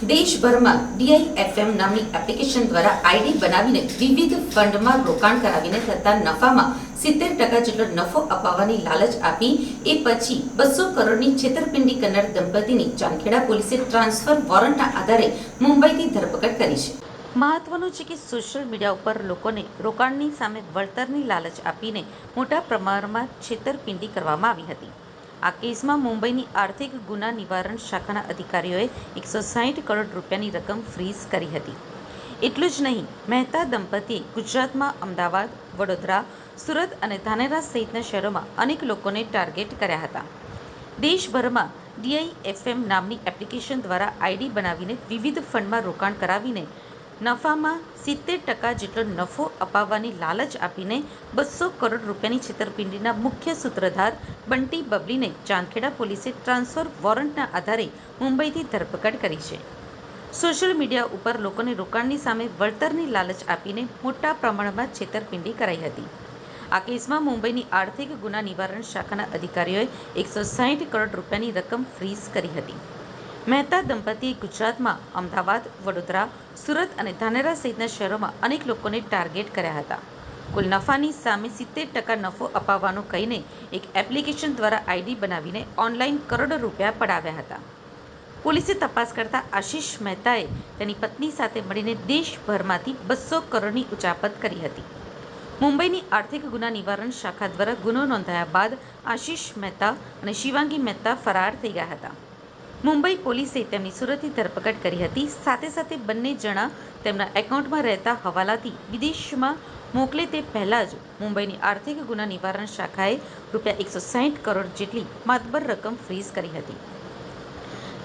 દેશભરમાં ડીઆઈએફએમ નામની એપ્લિકેશન દ્વારા આઈડી બનાવીને વિવિધ ફંડમાં રોકાણ કરાવીને થતા નફામાં સિત્તેર ટકા જેટલો નફો અપાવવાની લાલચ આપી, એ પછી બસો કરોડની છેતરપિંડી કરનાર દંપતીની ચાંખેડા પોલીસે ટ્રાન્સફર વોરંટના આધારે મુંબઈથી ધરપકડ કરી છે. મહત્વનું છે કે સોશિયલ મીડિયા ઉપર લોકોને રોકાણની સામે વળતરની લાલચ આપીને મોટા પ્રમાણમાં છેતરપિંડી કરવામાં આવી હતી. આ કેસમાં મુંબઈની આર્થિક ગુના નિવારણ શાખાના અધિકારીઓએ એકસો સાહીઠ કરોડ રૂપિયાની રકમ ફ્રીઝ કરી હતી. એટલું જ નહીં, મહેતા દંપતીએ ગુજરાતમાં અમદાવાદ, વડોદરા, સુરત અને ધાનેરા સહિતના શહેરોમાં અનેક લોકોને ટાર્ગેટ કર્યા હતા. દેશભરમાં ડીઆઈએફએમ નામની એપ્લિકેશન દ્વારા આઈડી બનાવીને વિવિધ ફંડમાં રોકાણ કરાવીને નફામાં સિત્તેર ટકા જેટલો નફો અપાવવાની લાલચ આપીને બસો કરોડ રૂપિયાની છેતરપિંડીના મુખ્ય સૂત્રધાર બંટી બબલીને ચાંદખેડા પોલીસે ટ્રાન્સફર વોરંટના આધારે મુંબઈથી ધરપકડ કરી છે. સોશિયલ મીડિયા ઉપર લોકોને રોકાણની સામે વળતરની લાલચ આપીને મોટા પ્રમાણમાં છેતરપિંડી કરાઈ હતી. આ કેસમાં મુંબઈની આર્થિક ગુના નિવારણ શાખાના અધિકારીઓએ એકસો સાહીઠ કરોડ રૂપિયાની રકમ ફ્રીઝ કરી હતી. મહેતા દંપતીએ ગુજરાતમાં અમદાવાદ, વડોદરા, સુરત અને ધાનેરા સહિતના શહેરોમાં અનેક લોકોને ટાર્ગેટ કર્યા હતા. કુલ નફાની સામે સિત્તેર ટકા નફો અપાવવાનું કહીને એક એપ્લિકેશન દ્વારા આઈડી બનાવીને ઓનલાઈન કરોડો રૂપિયા પડાવ્યા હતા. પોલીસે તપાસ કરતા આશિષ મહેતાએ તેની પત્ની સાથે મળીને દેશભરમાંથી બસો કરોડની ઉચાપત કરી હતી. મુંબઈની આર્થિક ગુના નિવારણ શાખા દ્વારા ગુનો નોંધાયા બાદ આશિષ મહેતા અને શિવાંગી મહેતા ફરાર થઈ ગયા હતા. મુંબઈ પોલીસે તેમની સુરતથી ધરપકડ કરી હતી. સાથે સાથે બંને જણા તેમના એકાઉન્ટમાં રહેતા હવાલાથી વિદેશમાં મોકલે તે પહેલાં જ મુંબઈની આર્થિક ગુના નિવારણ શાખાએ રૂપિયા એકસો સાહીઠ કરોડ જેટલી માતબર રકમ ફ્રીઝ કરી હતી.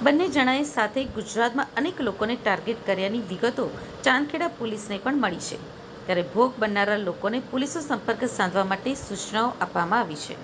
બંને જણાએ સાથે ગુજરાતમાં અનેક લોકોને ટાર્ગેટ કર્યાની વિગતો ચાંદખેડા પોલીસને પણ મળી છે. ત્યારે ભોગ બનનારા લોકોને પોલીસનો સંપર્ક સાધવા માટે સૂચનાઓ આપવામાં આવી છે.